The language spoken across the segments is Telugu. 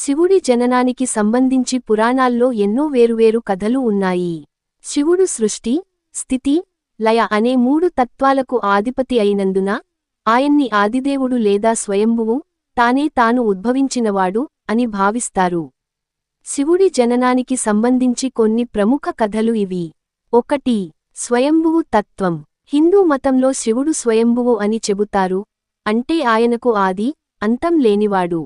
శివుడి జననానికి సంబంధించి పురాణాల్లో ఎన్నో వేరువేరు కథలు ఉన్నాయి. శివుడు సృష్టి స్థితి లయ అనే మూడు తత్వాలకు ఆధిపతి అయినందున ఆయన్ని ఆదిదేవుడు లేదా స్వయంభువు తానే తాను ఉద్భవించినవాడు అని భావిస్తారు. శివుడి జననానికి సంబంధించి కొన్ని ప్రముఖ కథలు ఇవి. ఒకటి స్వయంభువు తత్వం. హిందూ మతంలో శివుడు స్వయంభువు అని చెబుతారు అంటే ఆయనకు ఆది అంతం లేనివాడు.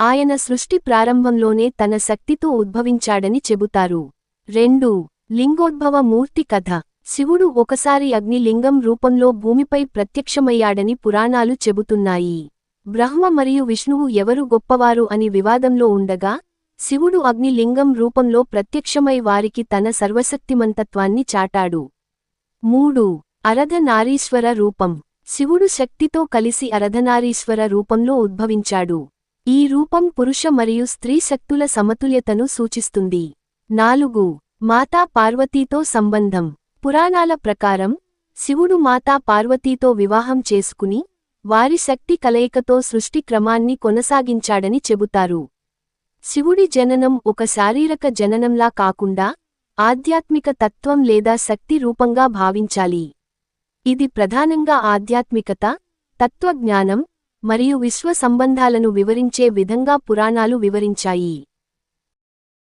ఆయన సృష్టి ప్రారంభంలోనే తన శక్తితో ఉద్భవించాడని చెబుతారు. రెండు. లింగోద్భవ మూర్తి కథ. శివుడు ఒకసారి అగ్నిలింగం రూపంలో భూమిపై ప్రత్యక్షమయ్యాడని పురాణాలు చెబుతున్నాయి. బ్రహ్మ మరియు విష్ణువు ఎవరు గొప్పవారు అని వివాదంలో ఉండగా శివుడు అగ్నిలింగం రూపంలో ప్రత్యక్షమై వారికి తన సర్వశక్తిమంతత్వాన్ని చాటాడు. మూడు. అరధనారీశ్వర రూపం. శివుడు శక్తితో కలిసి అరధనారీశ్వర రూపంలో ఉద్భవించాడు. ఈ రూపం పురుష మరియు స్త్రీ శక్తుల సమతుల్యతను సూచిస్తుంది. నాలుగు. మాతా పార్వతీతో సంబంధం. పురాణాల ప్రకారం శివుడు మాతా పార్వతీతో వివాహం చేసుకుని వారి శక్తి కలయికతో సృష్టి క్రమాన్ని కొనసాగించాడని చెబుతారు. శివుడి జననం ఒక శారీరక జననంలా కాకుండా ఆధ్యాత్మిక తత్వం లేదా శక్తి రూపంగా భావించాలి. ఇది ప్రధానంగా ఆధ్యాత్మికత తత్వజ్ఞానం మరియు విశ్వ సంబంధాలను వివరించే విధంగా పురాణాలు వివరించాయి.